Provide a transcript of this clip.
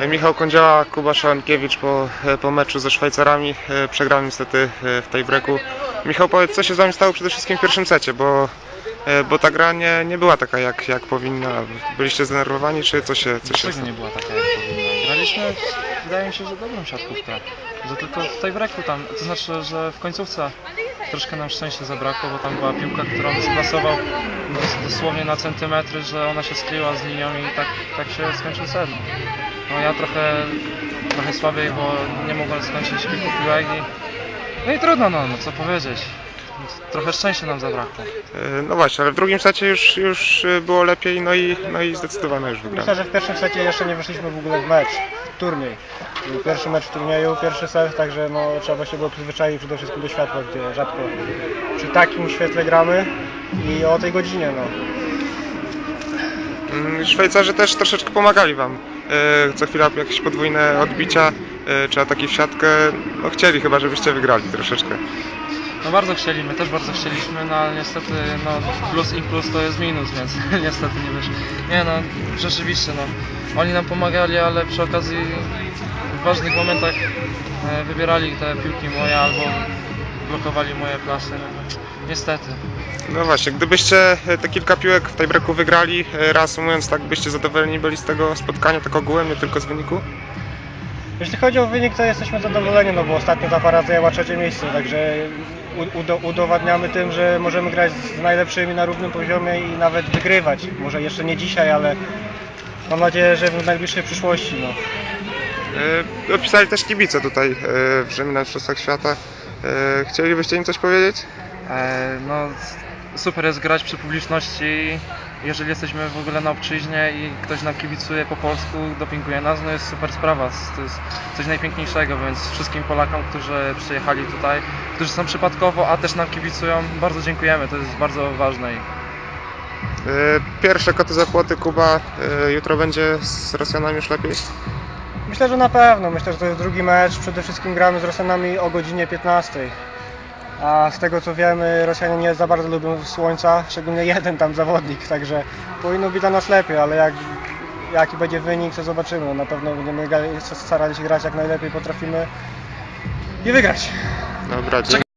E, Michał Kądzioła, Kuba Szałankiewicz po, e, po meczu ze Szwajcarami. E, Przegrałem niestety w tej breaku. Michał, powiedz, co się z Wami stało przede wszystkim w pierwszym secie, bo, bo ta gra nie, nie była taka, jak, jak powinna. Byliście zdenerwowani, czy co się, co się Dlaczego nie była taka jak powinna? Graliśmy, wydaje mi się, że dobrą siatkówkę. Że tylko w tej breaku tam, to znaczy, że w końcówce troszkę nam szczęścia zabrakło, bo tam była piłka, którą spasował dos- dosłownie na centymetry, że ona się skleiła z linią i tak, tak się skończył set. No ja trochę, trochę słabiej, bo nie mogłem skończyć kilku piłek i no i trudno, no, no co powiedzieć. Trochę szczęścia nam zabrakło. E, No właśnie, ale w drugim secie już, już e, było lepiej, no i, no i zdecydowanie już Myślę, wygrałem. że w pierwszym secie jeszcze nie weszliśmy w ogóle w mecz, w turniej. Był Pierwszy mecz w turnieju, pierwszy set, także no, trzeba się było przyzwyczaić przede wszystkim do światła, gdzie rzadko przy takim świetle gramy i o tej godzinie. No. Mm, Szwajcarzy też troszeczkę pomagali Wam. E, Co chwila jakieś podwójne odbicia, czy ataki w siatkę. No chcieli chyba, żebyście wygrali troszeczkę. No bardzo chcieli, my też bardzo chcieliśmy, no ale niestety no, plus i plus to jest minus, więc niestety nie wyszło. Nie no, rzeczywiście no, oni nam pomagali, ale przy okazji w ważnych momentach e, wybierali te piłki moje albo blokowali moje plasy, no, niestety. No właśnie, gdybyście e, te kilka piłek w tej breaku wygrali, e, reasumując tak, byście zadowoleni byli z tego spotkania, tak ogółem, nie tylko z wyniku? Jeśli chodzi o wynik, to jesteśmy zadowoleni, no bo ostatnio ta para zajęła trzecie miejsce, także udowadniamy tym, że możemy grać z najlepszymi na równym poziomie i nawet wygrywać. Może jeszcze nie dzisiaj, ale mam nadzieję, że w najbliższej przyszłości. No. E, Opisali też kibice tutaj e, w Rzymie na Mistrzostwach Świata. E, Chcielibyście im coś powiedzieć? E, no super jest grać przy publiczności, jeżeli jesteśmy w ogóle na obczyźnie i ktoś nam kibicuje po polsku, dopinguje nas, no jest super sprawa, to jest coś najpiękniejszego, więc wszystkim Polakom, którzy przyjechali tutaj, którzy są przypadkowo, a też nam kibicują, bardzo dziękujemy, to jest bardzo ważne. E, Pierwsze koty za płoty, Kuba. e, Jutro będzie z Rosjanami już lepiej? Myślę, że na pewno. Myślę, że to jest drugi mecz. Przede wszystkim gramy z Rosjanami o godzinie 15. A z tego co wiemy, Rosjanie nie za bardzo lubią słońca, szczególnie jeden tam zawodnik, także powinno być dla nas lepiej, ale jak, jaki będzie wynik, to zobaczymy. Na pewno będziemy starali się grać jak najlepiej potrafimy i wygrać. Dobra, dzięki.